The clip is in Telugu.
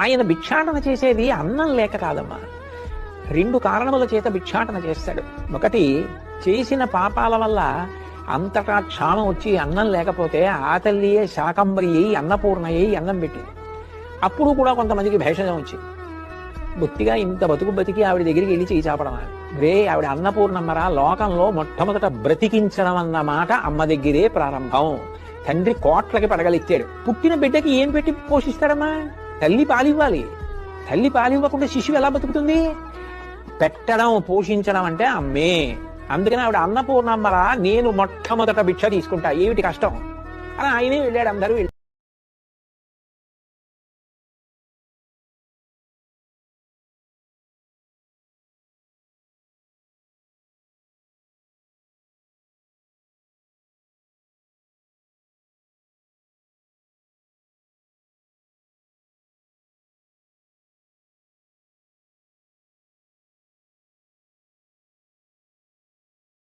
ఆయన భిక్షాటన చేసేది అన్నం లేక కాదమ్మా. రెండు కారణముల చేత భిక్షాటన చేస్తాడు. ఒకటి చేసిన పాపాల వల్ల అంతటా క్షామం వచ్చి అన్నం లేకపోతే ఆ తల్లియే శాకంబరి అయి అన్నపూర్ణ అయి అన్నం పెట్టింది అప్పుడు కూడా కొంతమందికి భేషజం వచ్చింది బొత్తిగా ఇంత బతుకు బతికి ఆవిడ దగ్గరికి వెళ్ళి చేయి చాపడమా? రే ఆవిడ అన్నపూర్ణమ్మరా లోకంలో మొట్టమొదట బ్రతికించడం అన్న మాట అమ్మ దగ్గరే ప్రారంభం. తండ్రి కోట్లకి పడగలిచ్చాడు పుట్టిన బిడ్డకి ఏం పెట్టి పోషిస్తాడమ్మా? తల్లి పాలివ్వాలి. తల్లి పాలివ్వకుండా శిశువు ఎలా బతుకుతుంది? పెట్టడం పోషించడం అంటే అమ్మే. అందుకని ఆవిడ అన్నపూర్ణమ్మరా నేను మొట్టమొదట భిక్ష తీసుకుంటా. ఏమిటి కష్టం? అని ఆయనే వెళ్ళాడు అందరూ